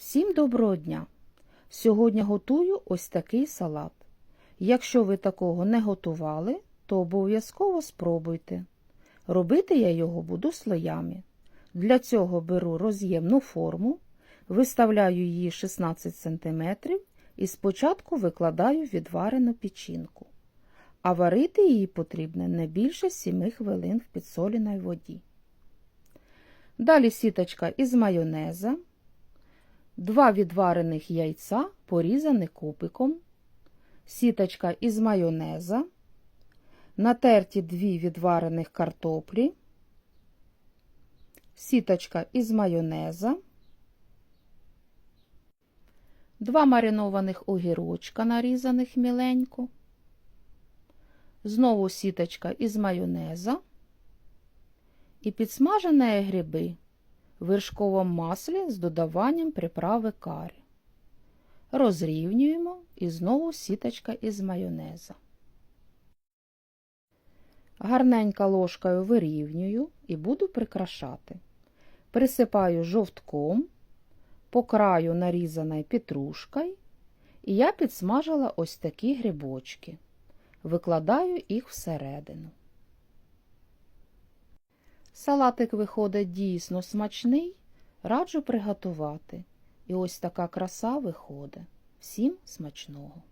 Всім доброго дня! Сьогодні готую ось такий салат. Якщо ви такого не готували, то обов'язково спробуйте. Робити я його буду слоями. Для цього беру роз'ємну форму, виставляю її 16 см і спочатку викладаю відварену печінку. А варити її потрібно не більше 7 хвилин в підсоленій воді. Далі сіточка із майонеза, два відварених яйця, порізані купиком, сіточка із майонеза, натерті дві відварених картоплі, сіточка із майонеза, два маринованих огірочка, нарізаних міленько, знову сіточка із майонеза і підсмажені гриби вершковому маслі з додаванням приправи карі. Розрівнюємо і знову сіточка із майонеза. Гарненько ложкою вирівнюю і буду прикрашати. Присипаю жовтком, по краю нарізаною петрушкою, і я підсмажила ось такі грибочки. Викладаю їх всередину. Салатик виходить дійсно смачний, раджу приготувати. І ось така краса виходить. Всім смачного!